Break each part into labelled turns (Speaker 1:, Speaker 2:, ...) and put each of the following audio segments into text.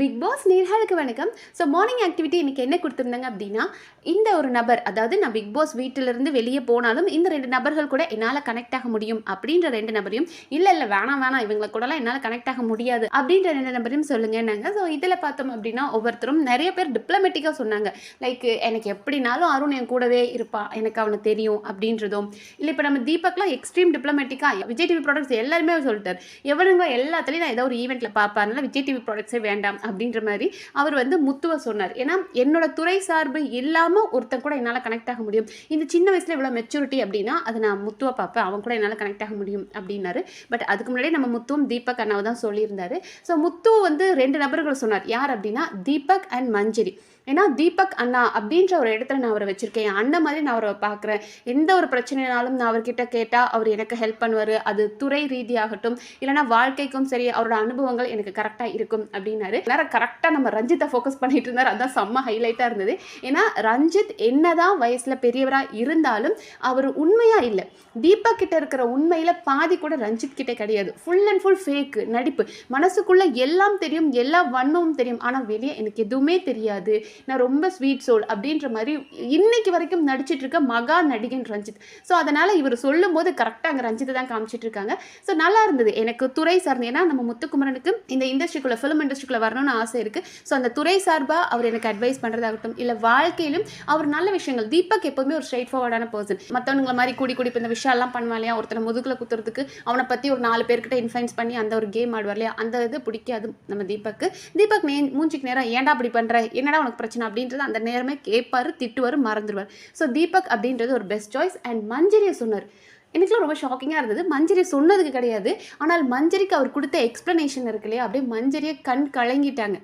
Speaker 1: Big pass நேர்களுக்கு வணக்கம். So morning activity இன்னைக்கு என்ன கொடுத்துருந்தாங்க அப்படின்னா இந்த ஒரு நபர் அதாவது நான் பிக் பாஸ் வீட்டிலிருந்து வெளியே போனாலும் இந்த ரெண்டு நபர்கள் கூட என்னால் கனெக்ட் ஆக முடியும் அப்படின்ற ரெண்டு நபரையும் இல்லை இல்லை வேணாம் வேணாம் இவங்களை கூடலாம் என்னால் கனெக்ட் ஆக முடியாது அப்படின்ற ரெண்டு நபரையும் சொல்லுங்கன்னாங்க ஸோ இதில் பார்த்தோம் அப்படின்னா ஒவ்வொருத்தரும் நிறைய பேர் டிப்ளமேட்டிக்காக சொன்னாங்க. லைக் எனக்கு எப்படினாலும் அருண் என் கூடவே இருப்பான் எனக்கு அவனுக்கு தெரியும் அப்படின்றதும். இல்லை இப்போ நம்ம தீபக்லாம் எக்ஸ்ட்ரீம் டிப்ளமேட்டிக்காக விஜய் டிவி ப்ராடக்ட்ஸ் எல்லாருமே சொல்லிட்டார். எவனுங்க எல்லாத்துலேயும் நான் ஏதோ ஒரு ஈவெண்ட்டில் பார்ப்பேன் அதனால் விஜய் டிவி ப்ராடக்ட்ஸே வேண்டாம். அப்படின்ற மாதிரி அவர் வந்து முத்துவ சொன்னார். ஏன்னா என்னோட துறை சார்பு இல்லாமல் ஒருத்தன் கூட என்னால் கனெக்ட் ஆக முடியும். இந்த சின்ன வயசில் இவ்வளோ மெச்சூரிட்டி அப்படின்னா அதை நான் முத்துவை பார்ப்பேன் அவன் கூட என்னால் கனெக்ட் ஆக முடியும் அப்படின்னாரு. பட் அதுக்கு முன்னாடி நம்ம முத்துவும் தீபக் அண்ணாவை தான் சொல்லியிருந்தாரு. ஸோ முத்து வந்து ரெண்டு நபர்கள் சொன்னார். யார் அப்படின்னா தீபக் அண்ட் மஞ்சரி. ஏன்னா தீபக் அண்ணா அப்படின்ற ஒரு இடத்துல நான் அவரை வச்சுருக்கேன். என் அண்ணன் மாதிரி நான் அவரை பார்க்குறேன். எந்த ஒரு பிரச்சனைனாலும் நான் அவர்கிட்ட கேட்டால் அவர் எனக்கு ஹெல்ப் பண்ணுவார். அது துறை ரீதியாகட்டும் இல்லைனா வாழ்க்கைக்கும் சரி அவரோட அனுபவங்கள் எனக்கு கரெக்டாக இருக்கும் அப்படின்னாரு. நேரம் கரெக்டாக நம்ம ரஞ்சித்தை ஃபோக்கஸ் பண்ணிட்டு இருந்தார். அதான் செம்ம ஹைலைட்டாக இருந்தது. ஏன்னா ரஞ்சித் என்னதான் வயசில் பெரியவராக இருந்தாலும் அவர் உண்மையாக இல்லை. தீபக் கிட்ட இருக்கிற உண்மையில் பாதி கூட ரஞ்சித் கிட்டே கிடையாது. ஃபுல் அண்ட் ஃபுல் ஃபேக்கு நடிப்பு. மனசுக்குள்ளே எல்லாம் தெரியும் எல்லா வண்ணமும் தெரியும். ஆனால் வெளியே எனக்கு எதுவுமே தெரியாது. நான் ரொம்ப ஸ்வீட் சோல் அப்படின்ற மாதிரி இன்னைக்கு வரைக்கும் நடிச்சிட்டு இருக்க மகா நடிகன் ரஞ்சித். ஸோ அதனால் இவர் சொல்லும் போது கரெக்டாக அங்கே ரஞ்சித்தை தான் காமிச்சிட்டு இருக்காங்க. ஸோ நல்லா இருந்தது. எனக்கு துறை சார்ந்து ஏன்னா நம்ம முத்துக்குமரனுக்கு இந்த இண்டஸ்ட்ரிக்குள்ளே ஃபிலிம் இண்டஸ்ட்ரிக்குள்ளே வரணும்னு ஆசை இருக்குது ஸோ அந்த துறை சார்பாக அவர் எனக்கு அட்வைஸ் பண்ணுறதாகட்டும் இல்லை வாழ்க்கையிலும் அவர் நல்ல விஷயங்கள். தீபக் எப்போவுமே ஒரு ஸ்ட்ரைட் ஃபார்வர்டான பர்சன் மற்றவங்களை மாதிரி கூடி கூடி இப்போ இந்த விஷயம்லாம் பண்ணுவா இல்லையா? ஒருத்தனை முதுகில் குத்துறதுக்கு அவனை பற்றி ஒரு நாலு பேர்கிட்ட இன்ஃப்ளூயன்ஸ் பண்ணி அந்த ஒரு கேம் ஆடுவார் இல்லையா? அந்த இது பிடிக்காது நம்ம தீபக்கு. தீபக் நே மூஞ்சிக்கு நேரம் ஏன்டா அப்படி பண்ணுற என்னடா உனக்கு பிரச்சனை அப்படின்றது அந்த நேரமே கேட்பாரு திட்டுவார் மறந்துடுவார் ஸோ தீபக் அப்படின்றது ஒரு பெஸ்ட் சாய்ஸ் அண்ட் மஞ்சரியை சொன்னார். எனக்குலாம் ரொம்ப ஷாக்கிங்காக இருந்தது. மஞ்சரி சொன்னதுக்கு கிடையாது. ஆனால் மஞ்சரிக்கு அவர் கொடுத்த எக்ஸ்ப்ளனேஷன் இருக்கு இல்லையா? அப்படியே மஞ்சரியை கண் கலங்கிட்டாங்க.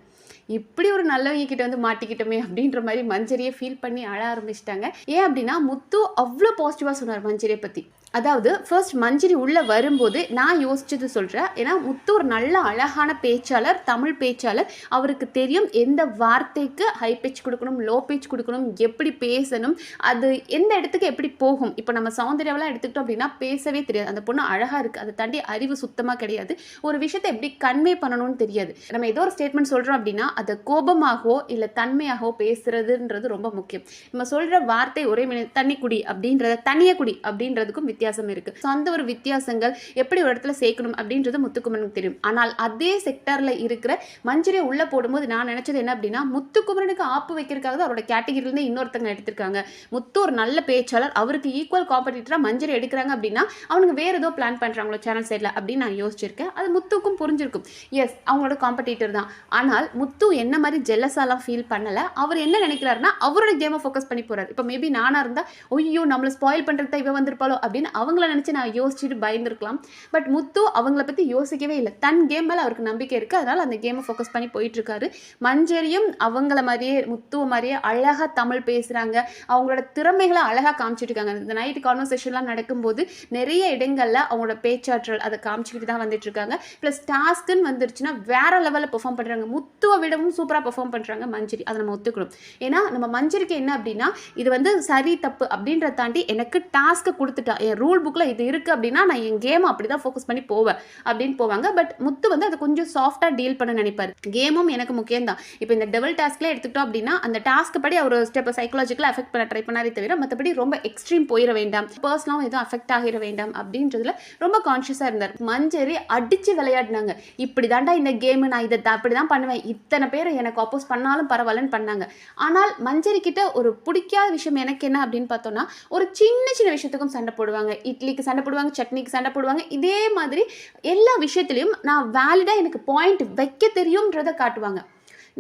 Speaker 1: இப்படி ஒரு நல்லவங்க கிட்ட வந்து மாட்டிக்கிட்டோமே அப்படின்ற மாதிரி மஞ்சரியை ஃபீல் பண்ணி அழ ஆரம்பிச்சிட்டாங்க. ஏன் அப்படின்னா முத்து அவ்வளோ பாசிட்டிவாக சொன்னார் மஞ்சரியை பற்றி அதாவது ஃபர்ஸ்ட் மஞ்சரி உள்ளே வரும்போது நான் யோசிச்சது சொல்கிறேன் ஏன்னா முத்து ஒரு நல்ல அழகான பேச்சாளர் தமிழ் பேச்சாளர். அவருக்கு தெரியும் எந்த வார்த்தைக்கு ஹை பேச் கொடுக்கணும் லோ பேச் கொடுக்கணும் எப்படி பேசணும் அது எந்த இடத்துக்கு எப்படி போகும். இப்போ நம்ம சௌந்தர்யாவெல்லாம் எடுத்துக்கிட்டோம் அப்படின்னா பேசவே தெரியாது. அந்த பொண்ணு அழகாக இருக்குது அதை தாண்டி அறிவு சுத்தமாக கிடையாது. ஒரு விஷயத்தை எப்படி கன்வே பண்ணணும்னு தெரியாது. நம்ம ஏதோ ஒரு ஸ்டேட்மெண்ட் சொல்கிறோம் அப்படின்னா அதை கோபமாகவோ இல்லை தன்மையாகவோ பேசுறதுன்றது ரொம்ப முக்கியம். நம்ம சொல்கிற வார்த்தை ஒரே தண்ணி குடி அப்படின்றத தனிய குடி அப்படின்றதுக்கும் வித்தியாசம் வித்தியாசம் இருக்குது ஸோ அந்த ஒரு வித்தியாசங்கள் எப்படி ஒரு இடத்துல சேர்க்கணும் அப்படின்றது முத்துக்குமரனுக்கு தெரியும். ஆனால் அதே செக்டரில் இருக்கிற மஞ்சரியை உள்ளே போடும்போது நான் நினச்சது என்ன அப்படின்னா முத்துக்குமரனுக்கு ஆப்பு வைக்கிறதுக்காக தான் அவரோட கேட்டகிரிலேருந்து இன்னொருத்தங்க எடுத்திருக்காங்க. முத்து ஒரு நல்ல பேச்சாளர் அவருக்கு ஈக்குவல் காம்படிட்டராக மஞ்சரி எடுக்கிறாங்க அப்படின்னா அவனுக்கு வேறு ஏதோ பிளான் பண்ணுறாங்களோ சேனல் சைடில் அப்படின்னு நான் யோசிச்சிருக்கேன். அது முத்துக்கும் புரிஞ்சிருக்கும். எஸ் அவங்களோட காம்படிட்டர் தான். ஆனால் முத்து என்ன மாதிரி ஜெல்லஸாலாம் ஃபீல் பண்ணலை. அவர் என்ன நினைக்கிறாருன்னா அவரோட கேமை ஃபோக்கஸ் பண்ணி போகிறார் இப்போ மேபி நானாக இருந்தால் ஐயோ நம்மளை ஸ்பாயில் பண்ணுறதா இவன் வந்திருப்பாளோ? அப்படின்னு அவங்கள நினச்சி நான் யோசிச்சுட்டு பயந்துருக்கலாம். பட் முத்து அவங்கள பற்றி யோசிக்கவே இல்லை. தன் கேம் மேலே அவருக்கு நம்பிக்கை இருக்குது அதனால் அந்த கேமை ஃபோக்கஸ் பண்ணி போயிட்டுருக்காரு. மஞ்சரியும் அவங்கள மாதிரியே முத்துவ மாதிரியே அழகாக தமிழ் பேசுகிறாங்க அவங்களோட திறமைகளை அழகாக காமிச்சிட்டு இருக்காங்க இந்த நைட் கான்வர்சேஷன்லாம் நடக்கும்போது நிறைய இடங்களில் அவங்களோட பேச்சாற்றல் அதை காமிச்சிக்கிட்டு தான் வந்துட்டு இருக்காங்க ப்ளஸ் டாஸ்க்குன்னு வந்துருச்சுன்னா வேறு லெவலில் பெர்ஃபார்ம் பண்ணுறாங்க முத்துவை விடவும் சூப்பராக பெர்ஃபார்ம் பண்ணுறாங்க மஞ்சரி. அதை நம்ம ஒத்துக்கணும். ஏன்னா நம்ம மஞ்சரிக்கு என்ன அப்படின்னா இது வந்து சரி தப்பு அப்படின்றத தாண்டி எனக்கு டாஸ்க்கை கொடுத்துட்டா ரூல் புக்கில் இது இருக்குது அப்படின்னா நான் என் கேம் அப்படி தான் ஃபோக்கஸ் பண்ணி போவேன் அப்படின்னு போவாங்க. பட் முத்து வந்து அதை கொஞ்சம் சாஃப்டாக டீல் பண்ண நினைப்பார். கேமும் எனக்கு முக்கியம் தான் இப்போ இந்த டபுள் டாஸ்க்ல எடுத்துக்கிட்டோம் அப்படின்னா அந்த டாஸ்க் படி அவர் ஸ்டெப் சைக்கலாஜிக்கலாக அஃபெக்ட் பண்ண ட்ரை பண்ணாரே தவிர மற்றபடி ரொம்ப எக்ஸ்ட்ரீம் போயிட வேண்டாம். பர்சனலாகவும் எதுவும் அஃபெக்ட் ஆகிட வேண்டாம் அப்படின்றதுல ரொம்ப கான்ஷியஸாக இருந்தார். மஞ்சரி அடித்து விளையாடினாங்க. இப்படி தாண்டா இந்த கேமு நான் இதை அப்படி தான் பண்ணுவேன். இத்தனை பேர் எனக்கு அப்போஸ் பண்ணாலும் பரவாயில்லன்னு பண்ணாங்க. ஆனால் மஞ்சரி கிட்ட ஒரு பிடிக்காத விஷயம் எனக்கு என்ன அப்படின்னு பார்த்தோம்னா ஒரு சின்ன சின்ன விஷயத்துக்கும் சண்டை போடுவாங்க. இட்லிக்கு சண்டை போடுவாங்க சட்னிக்கு சண்டை போடுவாங்க. இதே மாதிரி எல்லா விஷயத்துலையும் நான் வேலிடாக எனக்கு பாயிண்ட் வைக்க தெரியும்ன்றதை காட்டுவாங்க.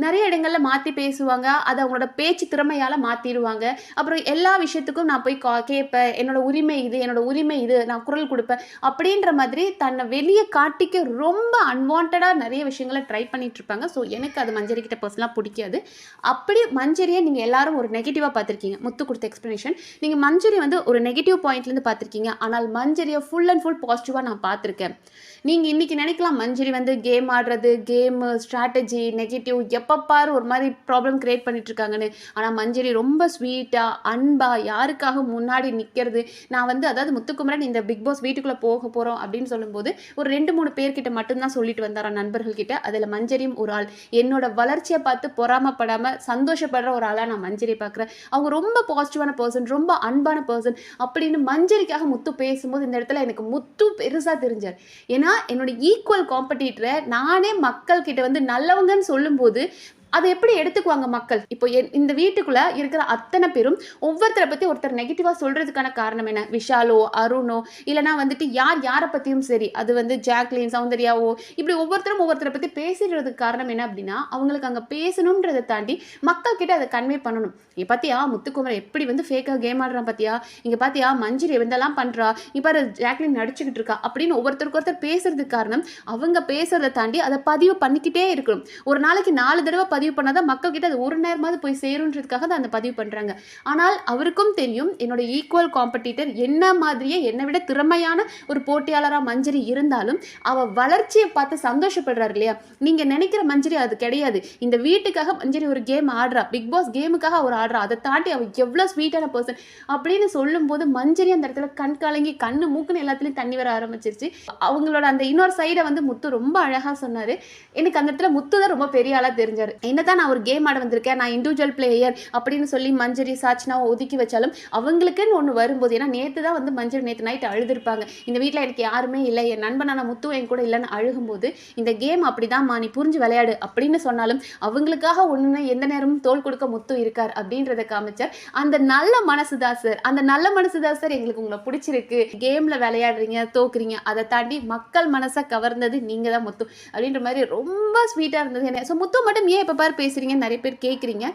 Speaker 1: நிறைய இடங்களில் மாற்றி பேசுவாங்க. அது அவங்களோட பேச்சு திறமையால் மாற்றிடுவாங்க அப்புறம் எல்லா விஷயத்துக்கும் நான் போய் கா கேட்பேன். என்னோட உரிமை இது என்னோட உரிமை இது நான் குரல் கொடுப்பேன். அப்படின்ற மாதிரி தன்னை வெளியே காட்டிக்க ரொம்ப அன்வான்டாக நிறைய விஷயங்களை ட்ரை பண்ணிட்டு இருப்பாங்க. ஸோ எனக்கு அது மஞ்சரி கிட்ட பர்சனலாக பிடிக்காது. அப்படி மஞ்சரியை நீங்கள் எல்லாரும் ஒரு நெகட்டிவாக பார்த்துருக்கீங்க. முத்து கொடுத்த எக்ஸ்ப்ளனேஷன் நீங்கள் மஞ்சரி வந்து ஒரு நெகட்டிவ் பாயிண்ட்லேருந்து பார்த்துருக்கீங்க. ஆனால் மஞ்சரியை ஃபுல் அண்ட் ஃபுல் பாசிட்டிவாக நான் பார்த்துருக்கேன். நீங்கள் இன்றைக்கி நினைக்கலாம் மஞ்சரி வந்து கேம் ஆடுறது கேமு ஸ்ட்ராட்டஜி நெகட்டிவ் எப் பாரு ஒரு மாதிரி ப்ராப்ளம் க்ரியேட் பண்ணிட்டு இருக்காங்கன்னு ஆனால் மஞ்சரி ரொம்ப ஸ்வீட்டாக அன்பாக யாருக்காக முன்னாடி நிற்கிறது நான் வந்து அதாவது முத்துக்குமரன் இந்த பிக் பாஸ் வீட்டுக்குள்ளே போக போகிறோம் அப்படின்னு சொல்லும்போது ஒரு ரெண்டு மூணு பேர்கிட்ட மட்டும்தான் சொல்லிட்டு வந்தாரா நண்பர்கள் கிட்ட அதில் மஞ்சரியும் ஒரு ஆள். என்னோட வளர்ச்சியை பார்த்து பொறாமப்படாமல் சந்தோஷப்படுற ஒரு ஆளாக நான் மஞ்சரி பார்க்குறேன். அவங்க ரொம்ப பாசிட்டிவான பர்சன் ரொம்ப அன்பான பர்சன் அப்படின்னு மஞ்சரிக்காக முத்து பேசும்போது இந்த இடத்துல எனக்கு முத்து பெருசாக தெரிஞ்சார். ஏன்னா என்னோட ஈக்குவல் காம்படிட்டரை நானே மக்கள் கிட்ட வந்து நல்லவங்கன்னு சொல்லும்போது அதை எப்படி எடுத்துக்குவாங்க மக்கள்? இப்போ என் இந்த வீட்டுக்குள்ள இருக்கிற அத்தனை பேரும் ஒவ்வொருத்தரை பத்தி ஒருத்தர் நெகட்டிவா சொல்றதுக்கான காரணம் என்ன? விஷாலோ அருணோ இல்லைனா வந்துட்டு யார் யாரை பத்தியும் சரி அது வந்து ஜாக்லின் சௌந்தர்யாவோ இப்படி ஒவ்வொருத்தரும் ஒவ்வொருத்தரை பத்தி பேசிடுறதுக்கு காரணம் என்ன அப்படின்னா அவங்களுக்கு அங்க பேசணுன்றதை தாண்டி மக்கள் கிட்ட அதை கன்வே பண்ணணும். இங்க பாத்தியா முத்துக்குமரன் எப்படி வந்து ஃபேக்காக கேம் ஆடுறான் பாத்தியா? இங்க பாத்தியா மஞ்சிரி எந்தெல்லாம் பண்றா? இப்போ ஜாக்லின் நடிச்சுக்கிட்டு இருக்கா? அப்படின்னு ஒவ்வொருத்தருக்கு ஒருத்தர் பேசுறதுக்கு காரணம் அவங்க பேசுறதை தாண்டி அதை பதிவு பண்ணிக்கிட்டே இருக்கணும். ஒரு நாளைக்கு நாலு தடவை பதிவு பதிவு பண்ணால் தான் மக்கள்கிட்ட அது ஒரு நேரமாவது போய் சேருன்றதுக்காக தான் அந்த பதிவு பண்ணுறாங்க ஆனால் அவருக்கும் தெரியும் என்னோட ஈக்குவல் காம்படிட்டர் என்ன மாதிரியே என்னை விட திறமையான ஒரு போட்டியாளராக மஞ்சரி இருந்தாலும் அவள் வளர்ச்சியை பார்த்து சந்தோஷப்படுறாரு இல்லையா? நீங்கள் நினைக்கிற மஞ்சரி அது கிடையாது. இந்த வீட்டுக்காக மஞ்சரி ஒரு கேம் ஆடுறா. பிக் பாஸ் கேமுக்காக அவர் ஆடுறா. அதை தாண்டி அவள் எவ்வளோ ஸ்வீட்டான பர்சன் அப்படின்னு சொல்லும்போது மஞ்சரி அந்த இடத்துல கண் கலங்கி கண்ணு மூக்குன்னு எல்லாத்துலேயும் தண்ணி வர ஆரம்பிச்சிருச்சு. அவங்களோட அந்த இன்னொரு சைடை வந்து முத்து ரொம்ப அழகாக சொன்னார். எனக்கு அந்த இடத்துல முத்து தான் ரொம்ப பெரிய ஆளாக தெரிஞ்சார். என்னதான் நான் ஒரு கேம் ஆட வந்திருக்கேன் நான் இண்டிவிஜுவல் பிளேயர் அப்படின்னு சொல்லி மஞ்சரி சாச்சினாவை ஒதுக்கி வச்சாலும் அவங்களுக்குன்னு ஒன்று வரும்போது ஏன்னா நேற்று தான் வந்து மஞ்சரி நேற்று நைட்டு அழுதுருப்பாங்க. இந்த வீட்டில் எனக்கு யாருமே இல்லை என் நண்பனான முத்து என் கூட இல்லைன்னு அழுகும்போது இந்த கேம் அப்படிதாம்மா நீ புரிஞ்சு விளையாடு அப்படின்னு சொன்னாலும் அவங்களுக்காக ஒன்று எந்த நேரமும் தோல் கொடுக்க முத்து இருக்கார் அப்படின்றத காமிச்சார். அந்த நல்ல மனசு தான் சார். அந்த நல்ல மனசு தான் சார் எங்களுக்கு உங்களை பிடிச்சிருக்கு. கேமில் விளையாடுறீங்க தோக்குறீங்க அதை தாண்டி மக்கள் மனசை கவர்ந்தது நீங்கள் தான் முத்து. அப்படின்ற மாதிரி ரொம்ப ஸ்வீட்டாக இருந்தது. என்ன ஸோ முத்து மட்டும் ஏன் இப்போ பாரு பேசுகிறீங்க நிறைய பேர் கேட்குறீங்க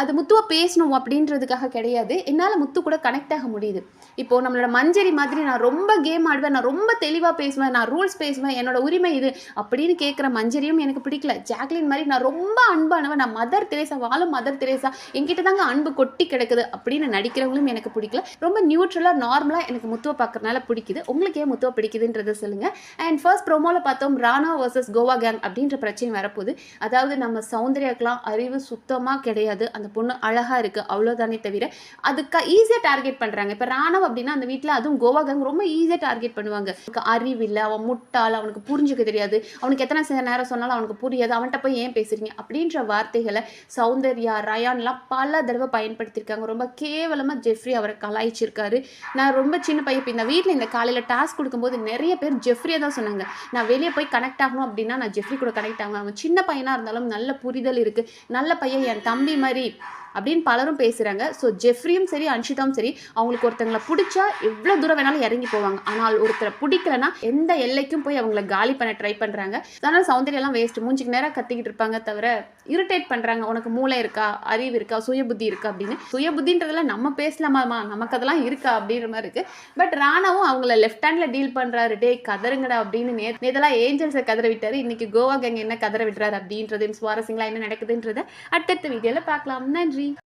Speaker 1: அது முத்துவா பேசணும் அப்படின்றதுக்காக கிடையாது. என்னால் முத்து கூட கனெக்ட் ஆக முடியுது. இப்போ நம்மளோட மஞ்சரி மாதிரி நான் ரொம்ப கேம் ஆடுவேன் நான் ரொம்ப தெளிவாக பேசுவேன் நான் ரூல்ஸ் பேசுவேன் என்னோட உரிமை இது அப்படின்னு கேட்குற மஞ்சரியும் எனக்கு பிடிக்கல. ஜாக்லின் மாதிரி நான் ரொம்ப அன்பானவன். நான் மதர் தெரேசா வாழும் மதர் தெரேசா என்கிட்ட தாங்க அன்பு கொட்டி கிடக்குது அப்படின்னு நடிக்கிறவங்களும் எனக்கு பிடிக்கல. ரொம்ப நியூட்ரலாக நார்மலாக எனக்கு முத்துவை பார்க்கறனால பிடிக்குது. உங்களுக்கு ஏன் முத்துவை பிடிக்குதுன்றதை சொல்லுங்கள் அண்ட் ஃபர்ஸ்ட் ப்ரோமோவில் பார்த்தோம் ராணா வர்சஸ் கோவா கேங் அப்படின்ற பிரச்சனை வரப்போகுது. அதாவது நம்ம சௌந்தர்யாக்கெலாம் அறிவு சுத்தமாக கிடையாது. அந்த பொண்ணு அழகாக இருக்குது அவ்வளோதானே தவிர அதுக்கு ஈஸியாக டார்கெட் பண்ணுறாங்க இப்போ ராணவ் அப்படின்னா அந்த வீட்டில் அதுவும் கோவா கேங் ரொம்ப ஈஸியாக டார்கெட் பண்ணுவாங்க. அவனுக்கு அறிவு இல்லை அவன் முட்டாள் அவனுக்கு புரிஞ்சுக்க தெரியாது. அவனுக்கு எத்தனை சில நேரம் சொன்னாலும் அவனுக்கு புரியாது. அவன்கிட்ட போய் ஏன் பேசுகிறீங்க அப்படின்ற வார்த்தைகளை சௌந்தர்யா ரயான்லாம் பல தடவை பயன்படுத்தியிருக்காங்க. ரொம்ப கேவலமாக ஜெஃப்ரி அவரை கலாய்ச்சிருக்காரு. நான் ரொம்ப சின்ன பையன். இப்போ இந்த வீட்டில் இந்த காலையில் டாஸ்க் கொடுக்கும்போது நிறைய பேர் ஜெஃப்ரியை தான் சொன்னாங்க. நான் வெளியே போய் கனெக்ட் ஆகணும் அப்படின்னா நான் ஜெஃப்ரி கூட கனெக்ட் ஆகணும் அவன் சின்ன பையனாக இருந்தாலும் நல்ல புரிதல் இருக்குது நல்ல பையன் என் தம்பி மாதிரி அப்படின்னு பலரும் பேசுகிறாங்க ஸோ ஜெஃப்ரியும் சரி அன்ஷிதாவும் சரி அவங்களுக்கு ஒருத்தங்களை பிடிச்சா எவ்வளோ தூரம் வேணாலும் இறங்கி போவாங்க. ஆனால் ஒருத்தரை பிடிக்கலனா எந்த எல்லைக்கும் போய் அவங்கள காலி பண்ண ட்ரை பண்ணுறாங்க அதனால் சௌந்தர்யெல்லாம் வேஸ்ட் மூஞ்சிக்கு நேரம் கத்திக்கிட்டு இருப்பாங்க தவிர இரிட்டேட் பண்ணுறாங்க உனக்கு மூளை இருக்கா? அறிவு இருக்கா? சுய புத்தி இருக்கா? அப்படின்னு. சுய புத்தின்றதெல்லாம் நம்ம பேசலாமாமா நமக்கு அதெல்லாம் இருக்கா? அப்படின்ற மாதிரி இருக்குது பட் ராணாவும் அவங்கள லெஃப்ட் ஹேண்டில் டீல் பண்ணுறாரு டே கதருங்கடா அப்படின்னு நே நேதெல்லாம் ஏஞ்சல்ஸை கதற விட்டார் இன்னைக்கு கோவா கேங் என்ன கதற விடுறாரு அப்படின்றது சுவாரஸ்யங்களா என்ன நடக்குதுன்றதை அடுத்தடுத்த வீடியோவில் பார்க்கலாம். நன்றி.